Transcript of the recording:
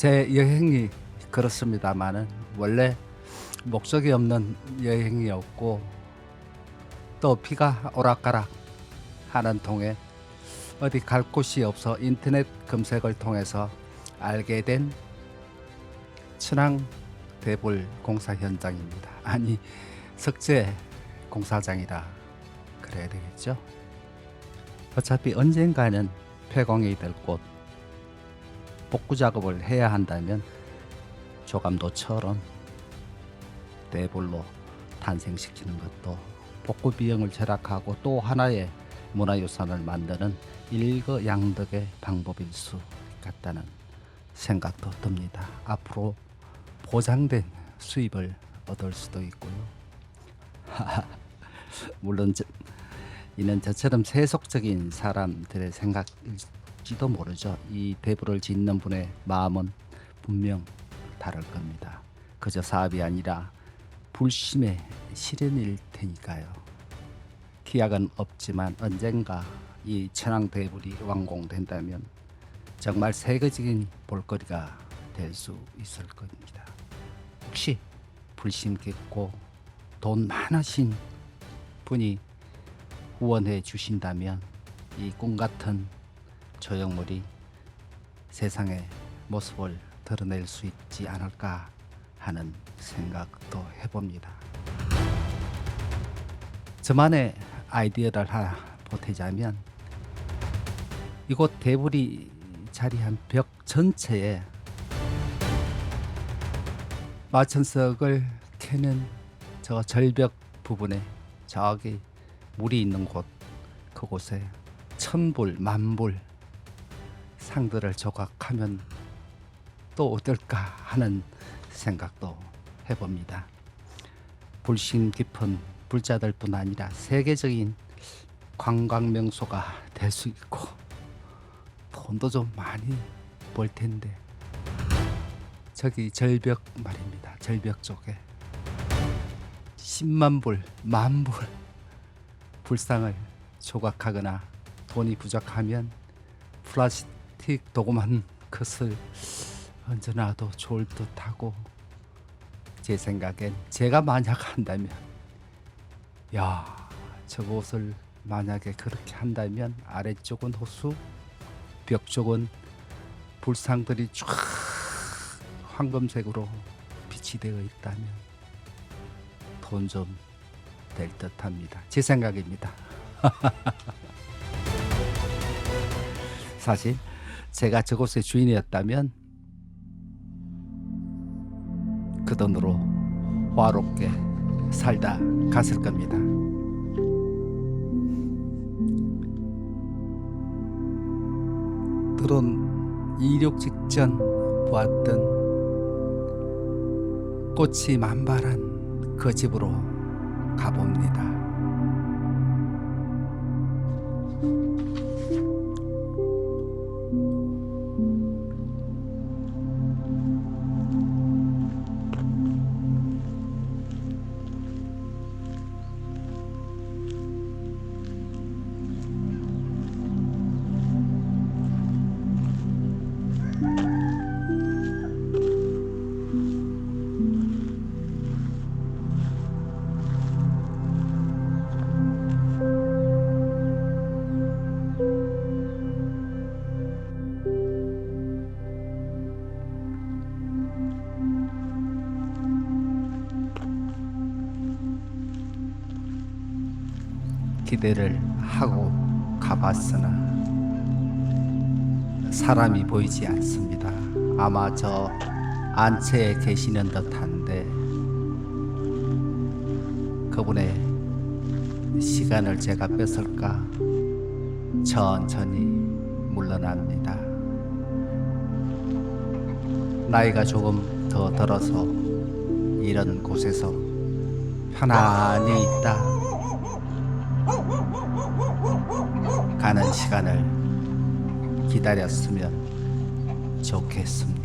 제 여행이 그렇습니다만은 원래 목적이 없는 여행이었고 또 비가 오락가락 하는 통에 어디 갈 곳이 없어 인터넷 검색을 통해서 알게 된 천왕 대불 공사 현장입니다. 아니 석재 공사장이라 그래야 되겠죠. 어차피 언젠가는 폐광이 될 곳 복구 작업을 해야 한다면 조감도처럼 대불로 탄생시키는 것도 복구 비용을 절약하고 또 하나의 문화유산을 만드는 일거양득의 방법일 수 같다는 생각도 듭니다. 앞으로 보장된 수입을 얻을 수도 있고요. 물론 저, 이는 저처럼 세속적인 사람들의 생각일 지도 모르죠. 이 대부를 짓는 분의 마음은 분명 다를 겁니다. 그저 사업이 아니라 불심의 실현일 테니까요. 기약은 없지만 언젠가 이 천왕 대불이 완공된다면 정말 세계적인 볼거리가 될 수 있을 겁니다. 혹시 불심 깊고 돈 많으신 분이 후원해 주신다면 이 꿈 같은 조형물이 세상의 모습을 드러낼 수 있지 않을까 하는 생각도 해봅니다. 저만의 아이디어를 하나 보태자면 이곳 대불이 자리한 벽 전체에 마천석을 캐는 저 절벽 부분에 저기 물이 있는 곳 그곳에 천불 만불 상들을 조각하면 또 어떨까 하는 생각도 해봅니다. 불신 깊은 불자들뿐 아니라 세계적인 관광 명소가 될 수 있고 돈도 좀 많이 벌 텐데 저기 절벽 말입니다. 절벽 쪽에 10만 불, 만 불 불상을 조각하거나 돈이 부족하면 플라스틱 도구만 것을 얹어놔도 좋을 듯하고 제 생각엔 제가 만약 한다면 야 저곳을 만약에 그렇게 한다면 아래쪽은 호수 벽 쪽은 불상들이 쫙 황금색으로 빛이 되어 있다면 돈 좀 될 듯합니다. 제 생각입니다. 사실 제가 저곳의 주인이었다면 그 돈으로 화롭게 살다 갔을 겁니다. 들은 이륙 직전 보았던 꽃이 만발한 그 집으로 가봅니다. 기대를 하고 가봤으나 사람이 보이지 않습니다. 아마 저 안채에 계시는 듯한데 그분의 시간을 제가 뺏을까 천천히 물러납니다. 나이가 조금 더 들어서 이런 곳에서 편안히 있다 가는 시간을 기다렸으면 좋겠습니다.